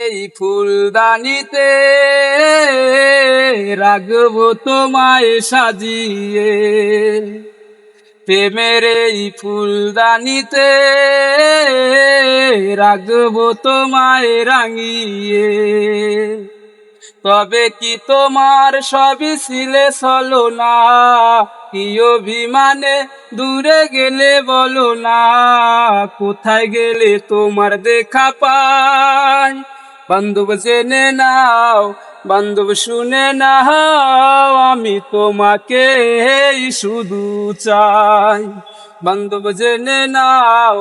এই ফুলদানিতে রাখব তোমায় সাজিয়ে। প্রেমের এই ফুলদানিতে রাখব তোমায় রাঙিয়ে। তবে কি তোমার সবই ছিলে চলো না? কি অভিমানে দূরে গেলে বলো না? কোথায় গেলে তোমার দেখা পাই? বান্ধব জেনে নাও, বান্ধব শুনে নাও, আমি তোমাকে শুধু চাই। বান্ধব জেনে নাও,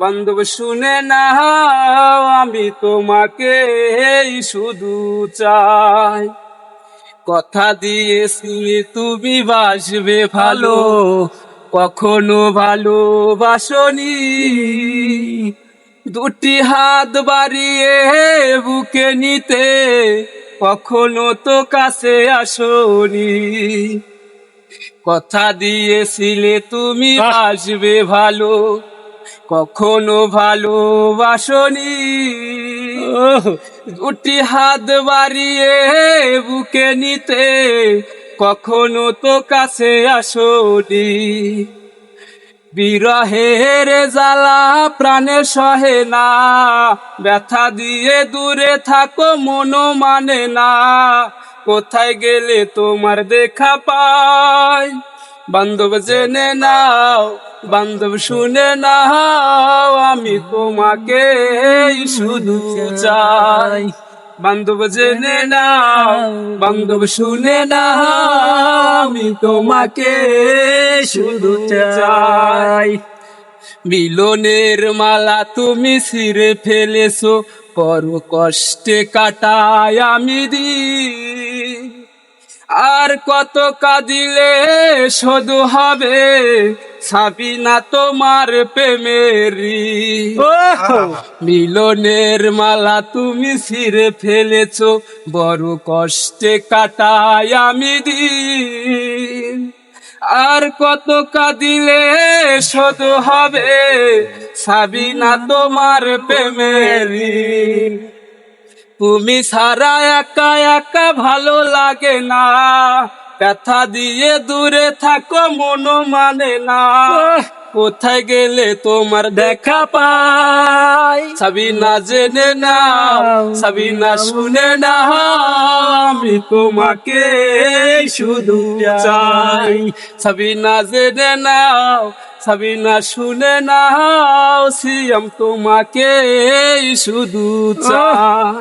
বান্ধব শুনে নাও, আমি তোমাকে শুধু চাই। কথা দিয়েছি তুমি বাসবে ভালো, কখনো ভালোবাসনি। দুটি হাত বাড়িয়ে বুকে নিতে কখনো তো কাছে আসনি। কথা দিয়েছিলে তুমি আসবে ভালো কখনো ভালোবাসনি। দুটি হাত বাড়িয়ে বুকে নিতে কখনো তো কাছে আসনি। বিরহের জ্বালা প্রাণে সহে না। ব্যথা দিয়ে দূরে থাকো মনো মানে না। কোথায় গেলে তোমার দেখা পাই? বান্ধব জেনে নাও, বান্ধব শুনে নাও, আমি তোমাকে শুধু চাই। বান্ধব জেনে নাও, বান্ধব শুনে নাও, আমি তোমাকে শুধু চাই। মিলনের মালা তুমি ছিঁড়ে ফেলেছো কর কষ্টে কাটায় আমি দিন আর কত কাঁদিলে শোধ হবে সাবিনা তোমার প্রেমেরি মিলনের মালা তুমি ছিঁড়ে ফেলেছ বড় কষ্টে কাটায় আমি দিন। আর কত কাঁদিলে শোধ হবে সাবিনা তোমার প্রেমেরি তুমি সারা একা একা ভালো লাগে না। ব্যথা দিয়ে দূরে থাকো মনো মানে না। কোথায় গেলে তোমার দেখা পাই? সাবিনা জেনে না নাও, সাবিনা শুনে না আমি তোমাকে শুধু চাই। সাবিনা জেনে না নাও, সাবিনা শুনে নাও, সিয়াম তোমাকে শুধু চাই।